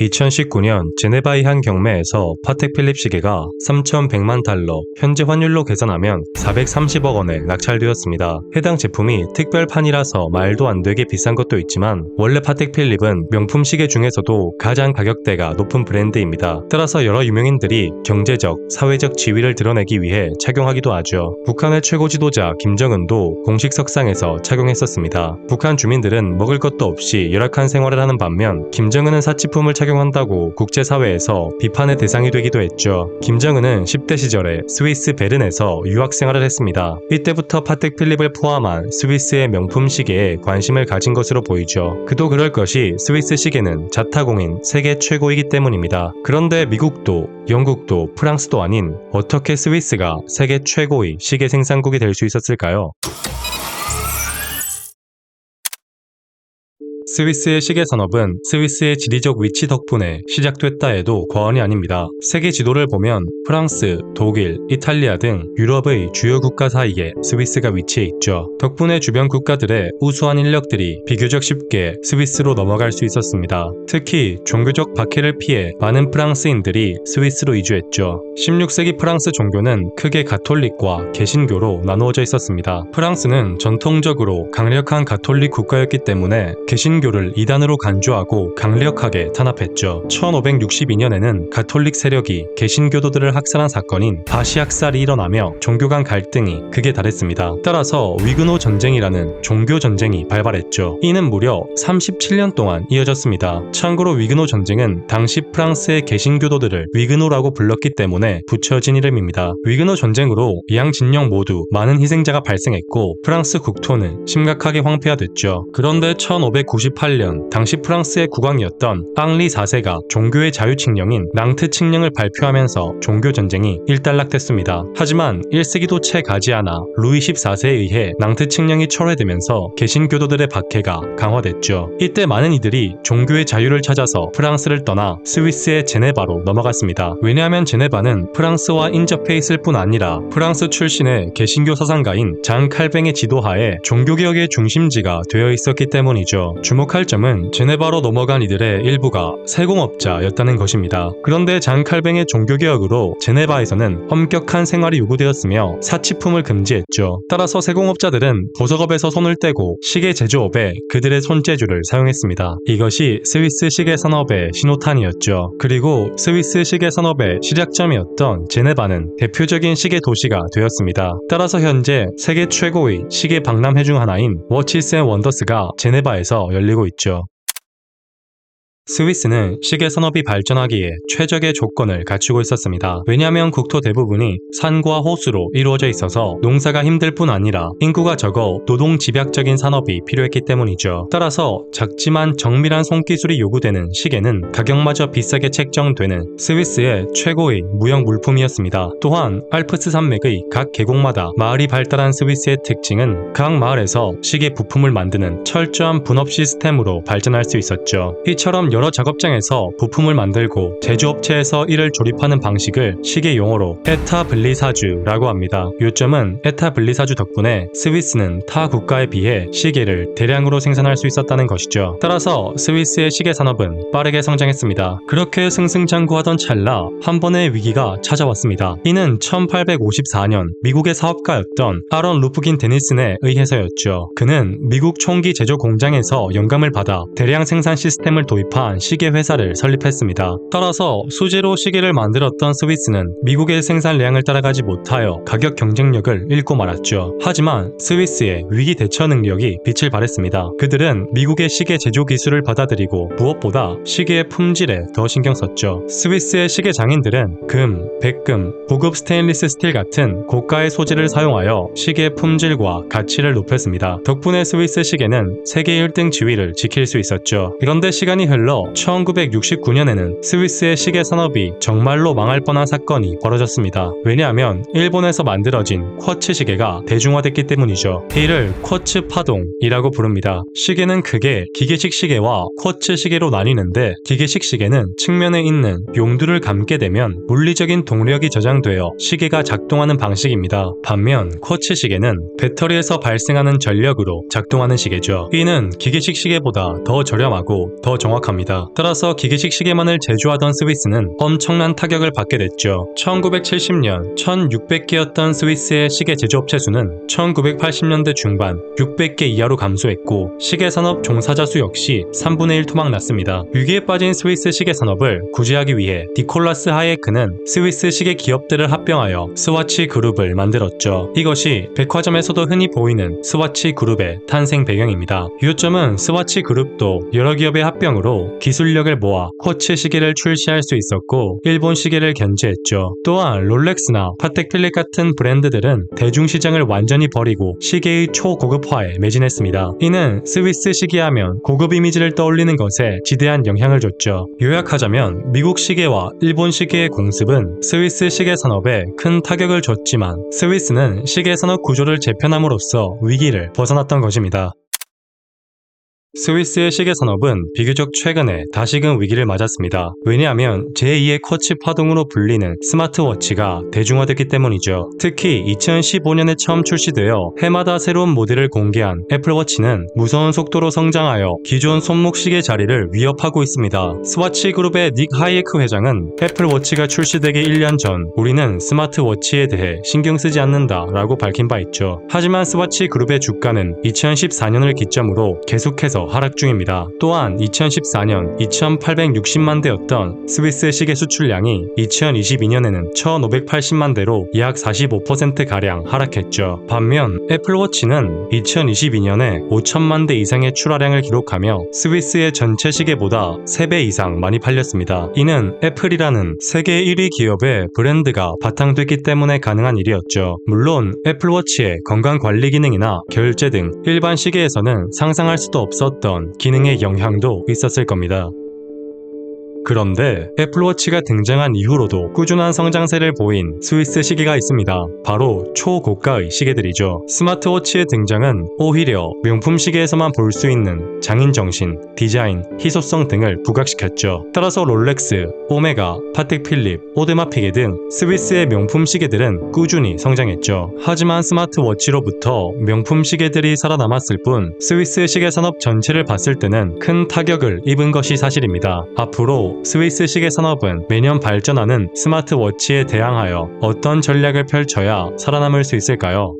2019년 제네바의 한 경매에서 파텍 필립 시계가 3,100만 달러, 현재 환율로 계산하면 430억 원에 낙찰되었습니다. 해당 제품이 특별판이라서 말도 안 되게 비싼 것도 있지만 원래 파텍 필립은 명품 시계 중에서도 가장 가격대가 높은 브랜드입니다. 따라서 여러 유명인들이 경제적, 사회적 지위를 드러내기 위해 착용하기도 하죠. 북한의 최고 지도자 김정은도 공식 석상에서 착용했었습니다. 북한 주민들은 먹을 것도 없이 열악한 생활을 하는 반면 김정은은 사치품을 착 용한다고 국제사회에서 비판의 대상이 되기도 했죠. 김정은은 10대 시절에 스위스 베른에서 유학 생활을 했습니다. 이때부터 파텍 필립을 포함한 스위스의 명품 시계에 관심을 가진 것으로 보이죠. 그도 그럴 것이 스위스 시계는 자타공인 세계 최고이기 때문입니다. 그런데 미국도 영국도 프랑스도 아닌 어떻게 스위스가 세계 최고의 시계 생산국이 될 수 있었을까요? 스위스의 시계 산업은 스위스의 지리적 위치 덕분에 시작됐다 해도 과언이 아닙니다. 세계 지도를 보면 프랑스, 독일, 이탈리아 등 유럽의 주요 국가 사이에 스위스가 위치해 있죠. 덕분에 주변 국가들의 우수한 인력들이 비교적 쉽게 스위스로 넘어갈 수 있었습니다. 특히 종교적 박해를 피해 많은 프랑스인들이 스위스로 이주했죠. 16세기 프랑스 종교는 크게 가톨릭과 개신교로 나누어져 있었습니다. 프랑스는 전통적으로 강력한 가톨릭 국가였기 때문에 개신교 를 이단으로 간주하고 강력하게 탄압했죠. 1562년에는 가톨릭 세력이 개신교도들을 학살한 사건인 바시 학살이 일어나며 종교 간 갈등이 극에 달했습니다. 따라서 위그노 전쟁이라는 종교 전쟁이 발발했죠. 이는 무려 37년 동안 이어졌습니다. 참고로 위그노 전쟁은 당시 프랑스의 개신교도들을 위그노라고 불렀기 때문에 붙여진 이름입니다. 위그노 전쟁으로 양 진영 모두 많은 희생자가 발생했고 프랑스 국토는 심각하게 황폐화됐죠. 그런데 1598년 당시 프랑스의 국왕이었던 앙리 4세가 종교의 자유 칙령인 낭트 칙령을 발표하면서 종교 전쟁이 일단락됐습니다. 하지만 1세기도 채 가지 않아 루이 14세에 의해 낭트 칙령이 철회되면서 개신교도들의 박해가 강화됐죠. 이때 많은 이들이 종교의 자유를 찾아서 프랑스를 떠나 스위스의 제네바로 넘어갔습니다. 왜냐하면 제네바는 프랑스와 인접해 있을 뿐 아니라 프랑스 출신의 개신교 사상가인 장 칼뱅의 지도하에 종교개혁의 중심지가 되어 있었기 때문이죠. 주목 할 점은 제네바로 넘어간 이들의 일부가 세공업자였다는 것입니다. 그런데 장 칼뱅의 종교개혁으로 제네바에서는 엄격한 생활이 요구되었으며 사치품을 금지했죠. 따라서 세공업자들은 보석업에서 손을 떼고 시계 제조업에 그들의 손재주를 사용했습니다. 이것이 스위스 시계 산업의 신호탄이었죠. 그리고 스위스 시계 산업의 시작점이었던 제네바는 대표적인 시계 도시가 되었습니다. 따라서 현재 세계 최고의 시계 박람회 중 하나인 워치스 앤 원더스가 제네바에서 열리고 있죠. 스위스는 시계 산업이 발전하기에 최적의 조건을 갖추고 있었습니다. 왜냐하면 국토 대부분이 산과 호수로 이루어져 있어서 농사가 힘들 뿐 아니라 인구가 적어 노동 집약적인 산업이 필요했기 때문이죠. 따라서 작지만 정밀한 손기술이 요구되는 시계는 가격마저 비싸게 책정되는 스위스의 최고의 무역 물품이었습니다. 또한 알프스 산맥의 각 계곡마다 마을이 발달한 스위스의 특징은 각 마을에서 시계 부품을 만드는 철저한 분업 시스템으로 발전할 수 있었죠. 이처럼 여러 작업장에서 부품을 만들고 제조업체에서 이를 조립하는 방식을 시계 용어로 에타블리사주라고 합니다. 요점은 에타블리사주 덕분에 스위스는 타 국가에 비해 시계를 대량으로 생산할 수 있었다는 것이죠. 따라서 스위스의 시계 산업은 빠르게 성장했습니다. 그렇게 승승장구하던 찰나 한 번의 위기가 찾아왔습니다. 이는 1854년 미국의 사업가였던 아런 루프긴 데니슨에 의해서였죠. 그는 미국 총기 제조 공장에서 영감을 받아 대량 생산 시스템을 도입한 시계 회사를 설립했습니다. 따라서 수제로 시계를 만들었던 스위스는 미국의 생산량을 따라가지 못하여 가격 경쟁력을 잃고 말았죠. 하지만 스위스의 위기 대처 능력이 빛을 발했습니다. 그들은 미국의 시계 제조 기술을 받아들이고 무엇보다 시계의 품질에 더 신경 썼죠. 스위스의 시계 장인들은 금, 백금, 고급 스테인리스 스틸 같은 고가의 소재를 사용하여 시계의 품질과 가치를 높였습니다. 덕분에 스위스 시계는 세계 1등 지위를 지킬 수 있었죠. 그런데 시간이 흘러 1969년에는 스위스의 시계 산업이 정말로 망할 뻔한 사건이 벌어졌습니다. 왜냐하면 일본에서 만들어진 쿼츠 시계가 대중화됐기 때문이죠. 이를 쿼츠 파동이라고 부릅니다. 시계는 크게 기계식 시계와 쿼츠 시계로 나뉘는데 기계식 시계는 측면에 있는 용두를 감게 되면 물리적인 동력이 저장되어 시계가 작동하는 방식입니다. 반면 쿼츠 시계는 배터리에서 발생하는 전력으로 작동하는 시계죠. 이는 기계식 시계보다 더 저렴하고 더 정확합니다. 있습니다. 따라서 기계식 시계만을 제조하던 스위스는 엄청난 타격을 받게 됐죠. 1970년 1600개였던 스위스의 시계 제조업체 수는 1980년대 중반 600개 이하로 감소했고 시계 산업 종사자 수 역시 3분의 1 토막 났습니다. 위기에 빠진 스위스 시계 산업을 구제하기 위해 니콜라스 하예크는 스위스 시계 기업들을 합병하여 스와치 그룹을 만들었죠. 이것이 백화점에서도 흔히 보이는 스와치 그룹의 탄생 배경입니다. 요점은 스와치 그룹도 여러 기업의 합병으로 기술력을 모아 쿼츠 시계를 출시할 수 있었고 일본 시계를 견제했죠. 또한 롤렉스나 파텍 필립 같은 브랜드들은 대중시장을 완전히 버리고 시계의 초고급화에 매진했습니다. 이는 스위스 시계하면 고급 이미지를 떠올리는 것에 지대한 영향을 줬죠. 요약하자면 미국 시계와 일본 시계의 공습은 스위스 시계 산업에 큰 타격을 줬지만 스위스는 시계 산업 구조를 재편함으로써 위기를 벗어났던 것입니다. 스위스의 시계 산업은 비교적 최근에 다시금 위기를 맞았습니다. 왜냐하면 제2의 쿼츠 파동으로 불리는 스마트워치가 대중화됐기 때문이죠. 특히 2015년에 처음 출시되어 해마다 새로운 모델을 공개한 애플워치는 무서운 속도로 성장하여 기존 손목 시계 자리를 위협하고 있습니다. 스와치 그룹의 닉 하이에크 회장은 애플워치가 출시되기 1년 전 우리는 스마트워치에 대해 신경 쓰지 않는다 라고 밝힌 바 있죠. 하지만 스와치 그룹의 주가는 2014년을 기점으로 계속해서 하락 중입니다. 또한 2014년 2,860만 대였던 스위스 시계 수출량이 2022년에는 1,580만 대로 약 45%가량 하락했죠. 반면 애플워치는 2022년에 5천만 대 이상의 출하량을 기록하며 스위스의 전체 시계보다 3배 이상 많이 팔렸습니다. 이는 애플이라는 세계 1위 기업의 브랜드가 바탕됐기 때문에 가능한 일이었죠. 물론 애플워치의 건강관리 기능이나 결제 등 일반 시계에서는 상상할 수도 없었던 기능의 영향도 있었을 겁니다. 그런데 애플워치가 등장한 이후로도 꾸준한 성장세를 보인 스위스 시계가 있습니다. 바로 초고가의 시계들이죠. 스마트워치의 등장은 오히려 명품 시계에서만 볼 수 있는 장인 정신, 디자인, 희소성 등을 부각시켰죠. 따라서 롤렉스, 오메가, 파텍 필립, 오드마 피게 등 스위스의 명품 시계들은 꾸준히 성장했죠. 하지만 스마트워치로부터 명품 시계들이 살아남았을 뿐 스위스 시계 산업 전체를 봤을 때는 큰 타격을 입은 것이 사실입니다. 앞으로 스위스 시계 산업은 매년 발전하는 스마트워치에 대항하여 어떤 전략을 펼쳐야 살아남을 수 있을까요?